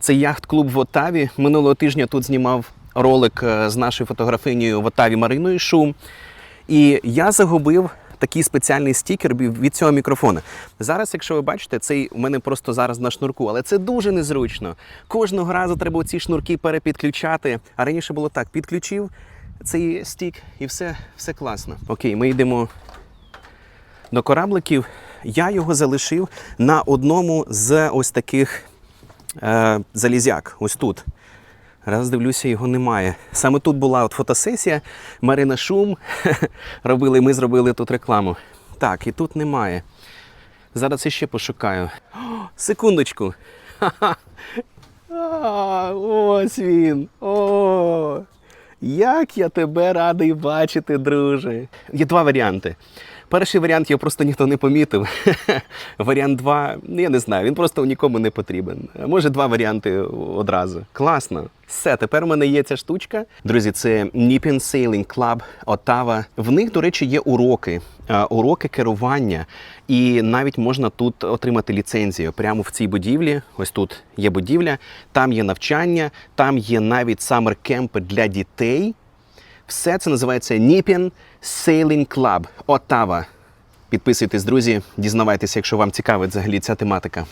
Це яхт-клуб в Отаві. Минулого тижня тут знімав ролик е, з нашою фотографинею в Отаві Мариною Шум. І я загубив такий спеціальний стікер від цього мікрофона. Зараз, якщо ви бачите, цей у мене просто зараз на шнурку, але це дуже незручно. Кожного разу треба ці шнурки перепідключати. А раніше було так: підключив цей стік і все, все класно. Окей, ми йдемо до корабликів. Я його залишив на одному з ось таких е, залізяк. Ось тут. Раз дивлюся, його немає. Саме тут була от фотосесія. Марина Шум. робили, ми зробили тут рекламу. Так, і тут немає. Зараз іще ще пошукаю. О, секундочку. Ха-ха. А, ось він. Як я тебе радий бачити, друже. Є два варіанти. Перший варіант його просто ніхто не помітив. Варіант два, ну, я не знаю, він просто нікому не потрібен. Може, два варіанти одразу. Класно. Все, тепер у мене є ця штучка. Друзі, це Nippon Sailing Club Ottawa. В них, до речі, є уроки, е, уроки керування. І навіть можна тут отримати ліцензію прямо в цій будівлі. Ось тут є будівля, там є навчання, там є навіть самер кемпи для дітей. Все це називається Nippon Sailing Club Ottawa. Підписуйтесь, друзі, дізнавайтеся, якщо вам цікавить взагалі ця тематика.